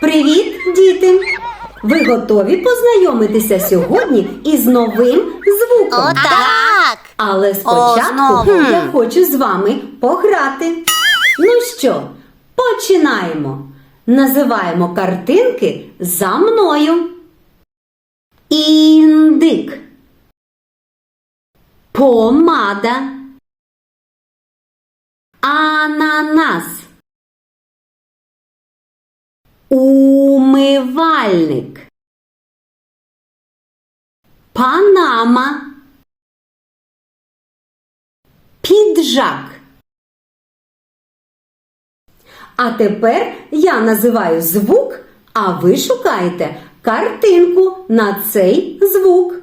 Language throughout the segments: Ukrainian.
Привіт, діти! Ви готові познайомитися сьогодні із новим звуком? Так. Але спочатку знову. я хочу з вами пограти. Ну що, починаємо. Називаємо картинки за мною. Індик. Помада. Ананас. Умивальник. Панама. Піджак. А тепер я називаю звук, а ви шукаєте картинку на цей звук.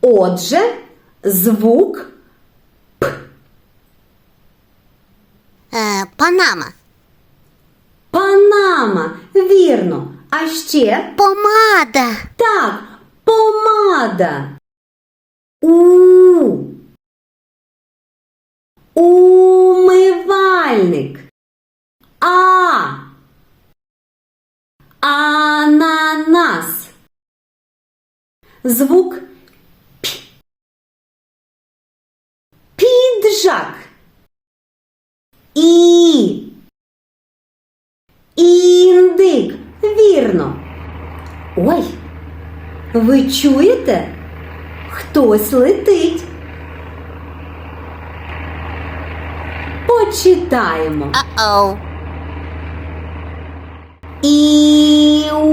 Отже, звук Е, Панама. Панама. Вірно. А ще Помада. так, помада. У. Умивальник. А. Ананас. Звук П. Піджак. І. Індик. Вірно. Ой. Ви чуєте? Хтось летить. Почитаємо. Оу. Іуа.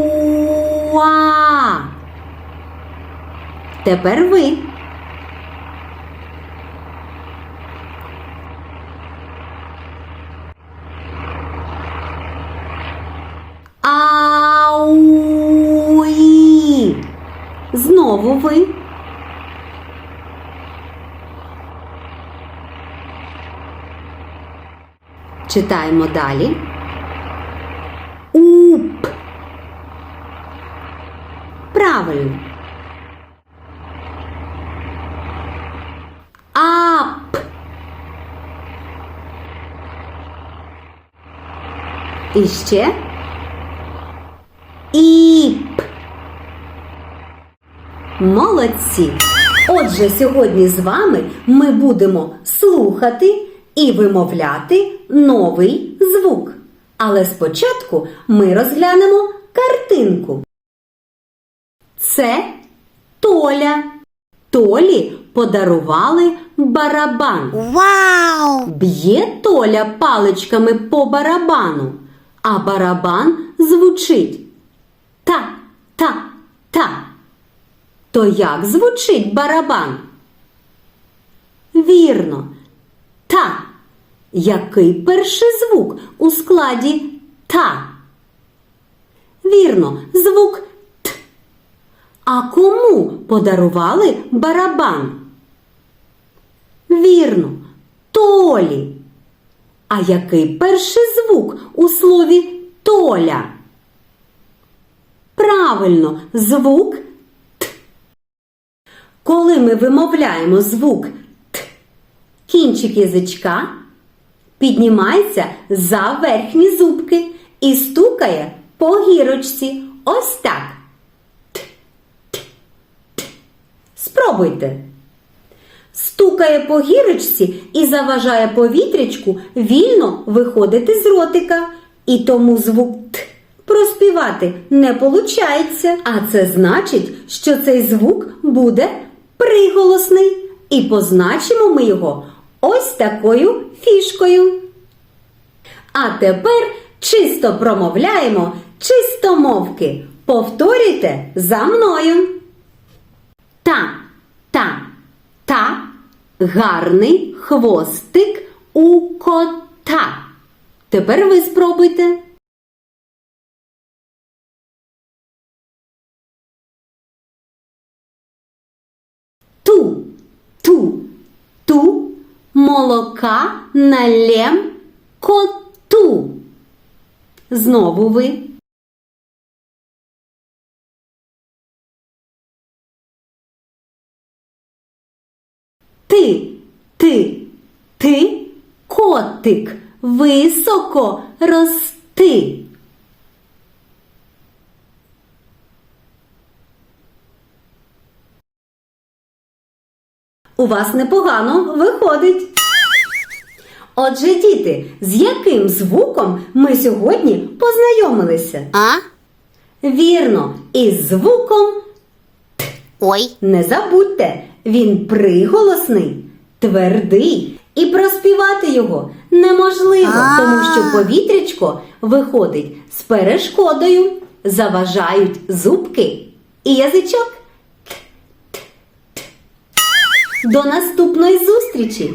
Тепер ви. Знову ви. Читаємо далі. Уп. Правильно. Ап. І ще. Іп. Молодці! Отже, сьогодні з вами ми будемо слухати і вимовляти новий звук. Але спочатку ми розглянемо картинку. Це Толя. Толі подарували барабан. Вау! Б'є Толя паличками по барабану, а барабан звучить та, та, та. То як звучить барабан? Вірно, та. Який перший звук у складі та? Вірно, звук т. А кому подарували барабан? Вірно, Толі. А який перший звук у слові Толя? Правильно, звук. Коли ми вимовляємо звук Т, кінчик язичка піднімається за верхні зубки і стукає по гірочці. Ось так. Т, т, т. Спробуйте. Стукає по гірочці і заважає повітрячку вільно виходити з ротика. І тому звук Т проспівати не получається. А це значить, що цей звук буде приголосний. І позначимо ми його ось такою фішкою. А тепер чисто промовляємо чистомовки. Повторюйте за мною. Та, та, та, гарний хвостик у кота. Тепер ви спробуйте. молока налем коту. Знову ви. Ти, ти, ти котик високо рости. У вас непогано виходить. Отже, діти, з яким звуком ми сьогодні познайомилися? А? Вірно, із звуком Т. Ой. не забудьте, він приголосний, твердий, і проспівати його неможливо, А. тому що повітрячко виходить з перешкодою, заважають зубки і язичок. До наступної зустрічі!